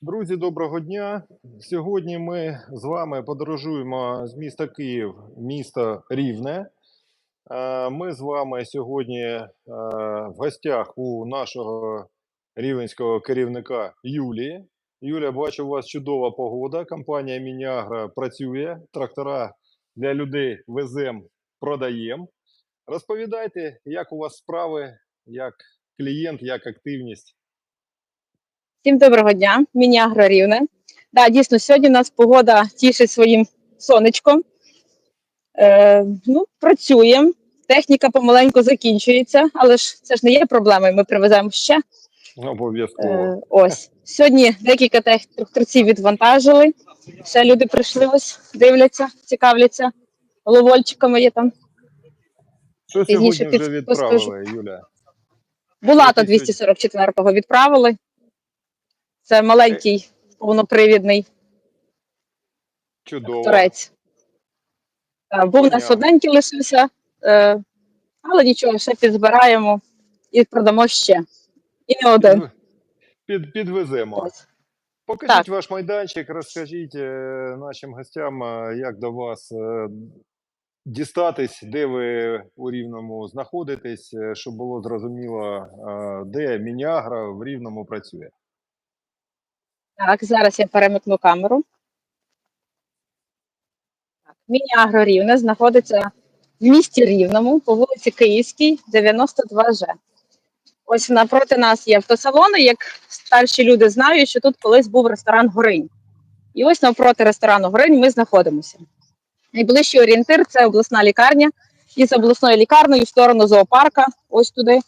Друзі, доброго дня. Сьогодні ми з вами подорожуємо з міста Київ, місто Рівне. Е, Ми з вами сьогодні е, в гостях у нашого рівненського керівника Юлії. Юля, бачу, у вас чудова погода. Компанія Мініагра працює. Трактора для людей везем, продаємо. Розповідайте, як у вас справи, як клієнт, як активність. Всім доброго дня, Міні-Агро Рівне. Да, дійсно, сьогодні у нас погода тішить своїм сонечком. Е, ну, працюємо. Техніка помаленьку закінчується, але ж це ж не є проблемою. Ми привеземо ще. Обов'язково. Е, ось сьогодні декілька тракторців відвантажили. Ще люди прийшли, ось дивляться, цікавляться. Головольчиками є там. Що пізніше сьогодні вже відправили, Юля? Булата Який 244-го відправили. Це маленький повнопривідний Чудово. Торець. Е, Був у нас одненький лишився, е, але нічого, ще підзбираємо і продамо ще. І не один. Під, під, підвеземо. Покажіть Так. ваш майданчик, розкажіть е, нашим гостям, як до вас дістатись, де ви у Рівному знаходитесь, щоб було зрозуміло, де Мініагра в Рівному працює. Так, зараз я перемикну камеру. Так, Міні-Агро Рівне знаходиться в місті Рівному по вулиці Київській, 92Ж. Ось напроти нас є автосалони. Як старші люди знають, що тут колись був ресторан Горинь. І ось навпроти ресторану Горинь ми знаходимося. Найближчий орієнтир це обласна лікарня. І з обласною лікарнею в сторону зоопарка, ось туди.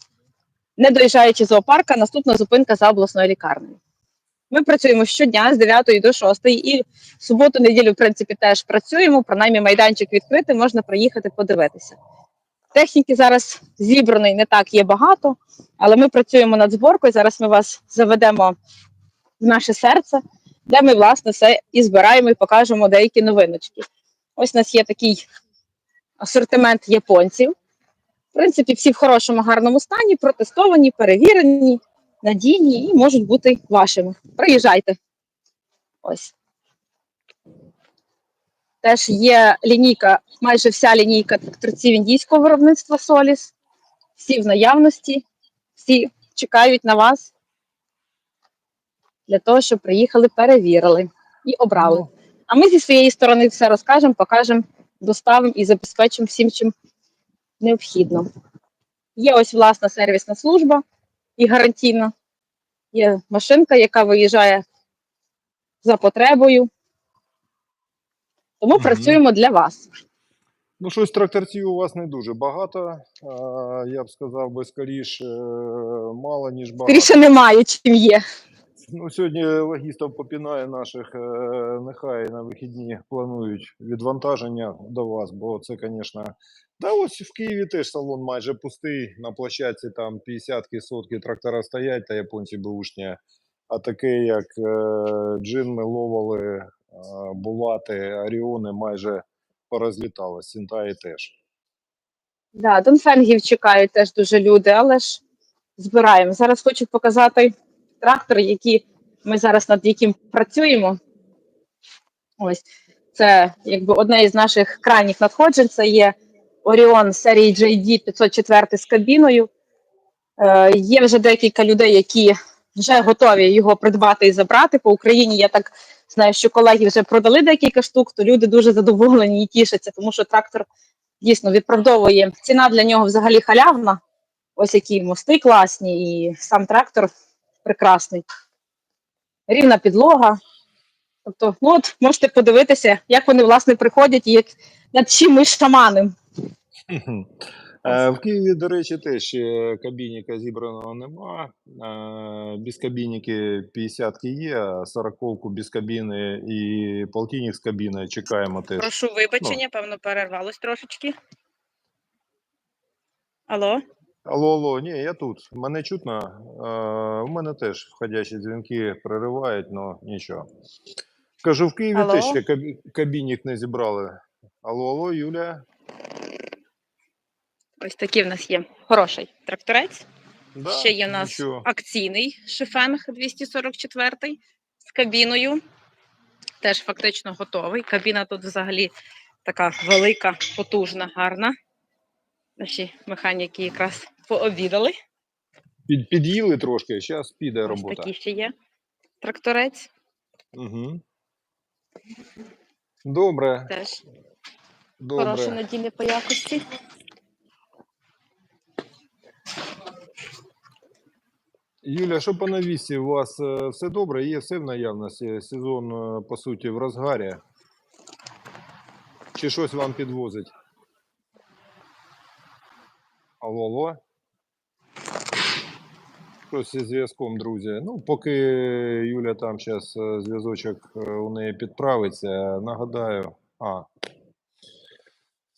Не доїжджаючи зоопарка, наступна зупинка за обласною лікарнею. Ми працюємо щодня з 9 до 6 і в суботу, неділю, в принципі, теж працюємо. Принаймні, майданчик відкритий, можна приїхати подивитися. Техніки зараз зібраної не так є багато, але ми працюємо над зборкою. Зараз ми вас заведемо в наше серце, де ми, власне, все і збираємо і покажемо деякі новиночки. Ось у нас є такий асортимент японців. В принципі, всі в хорошому, гарному стані, протестовані, перевірені надійні і можуть бути вашими. Приїжджайте. Ось. Теж є лінійка, майже вся лінійка тракторців індійського виробництва Соліс. Всі в наявності, всі чекають на вас для того, щоб приїхали, перевірили і обрали. А ми зі своєї сторони все розкажемо, покажемо, доставимо і забезпечимо всім, чим необхідно. Є ось власна сервісна служба і гарантійно. Є машинка, яка виїжджає за потребою. Тому угу. працюємо для вас. Ну, щось тракторців у вас не дуже багато. Я б сказав би скоріше, мало, ніж багато. Скоріше немає, чим є. Ну, сьогодні логістів попінає наших, е, нехай на вихідні планують відвантаження до вас, бо це, звісно. Та ось в Києві теж салон майже пустий. На площадці там 50-ки, сотки трактора стоять, та японці бушні. А таке, як е, джинми, ловали, е, булати, аріони майже порозлітали. Сінтаї теж. Да, Донфенгів чекають теж дуже люди, але ж збираємо. Зараз хочу показати трактор, який ми зараз над яким працюємо. Ось це якби одне із наших крайніх надходжень. Це є Orion серії JD 504 з кабіною. Е, є вже декілька людей, які вже готові його придбати і забрати. По Україні я так знаю, що колеги вже продали декілька штук, то люди дуже задоволені і тішаться, тому що трактор дійсно відправдовує. Ціна для нього взагалі халявна. Ось які мости класні, і сам трактор прекрасний. Рівна підлога. Тобто, ну от можете подивитися, як вони власне приходять і як над чим ми шаманим. Е, В Києві, до речі, теж кабініка зібраного нема. Е, Без кабініки 50 є, а 40 без кабіни і полтинник з кабіною чекаємо теж. Прошу вибачення, певно, перервалось трошечки. Алло? Алло, алло, ні, я тут. Мене чутно. Е, У мене теж входящі дзвінки проривають, але нічого. Кажу, в Києві Алло? теж ще кабі- кабінік не зібрали. Алло, алло, Юля. Ось такий в нас є хороший тракторець. Да, Ще є у нас нічого. акційний шифенг 244 з кабіною. Теж фактично готовий. Кабіна тут взагалі така велика, потужна, гарна. Наші механіки якраз пообідали. Під, під'їли трошки, зараз піде Ось робота. такий ще є тракторець. Угу. Добре, Теж добре. хороший надійний по якості. Юля, що по навісі? У вас е, все добре? Є все в наявності? Сезон, е, по суті, в розгарі? Чи щось вам підвозить? Алло, алло? Щось зі зв'язком, друзі. Ну, поки Юля там зараз зв'язочок е, у неї підправиться, нагадаю. А,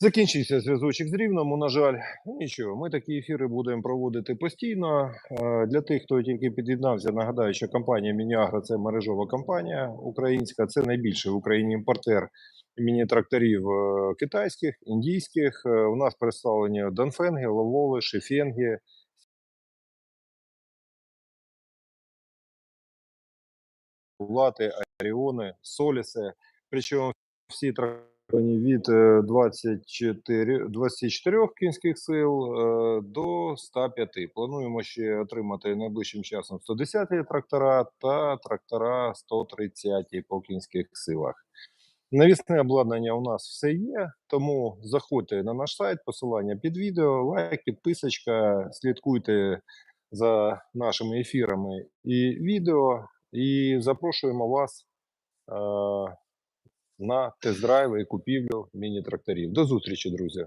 Закінчився зв'язочок з Рівному, на жаль. Ну, Нічого, ми такі ефіри будемо проводити постійно. Е, Для тих, хто тільки під'єднався, нагадаю, що компанія Мініагро це мережова компанія українська. Це найбільший в Україні імпортер міні-тракторів е, китайських, індійських. Е, У нас представлені Донфенги, Ловоли, Шефенги. Лати, Аріони, Соліси. Причому всі трактори від е, 24, 24 кінських сил е, до 105. Плануємо ще отримати найближчим часом 110 трактора та трактора 130 по кінських силах. Навісне обладнання у нас все є, тому заходьте на наш сайт, посилання під відео, лайк, підписочка, слідкуйте за нашими ефірами і відео, і запрошуємо вас е, на тест-драйви і купівлю міні-тракторів. До зустрічі, друзі!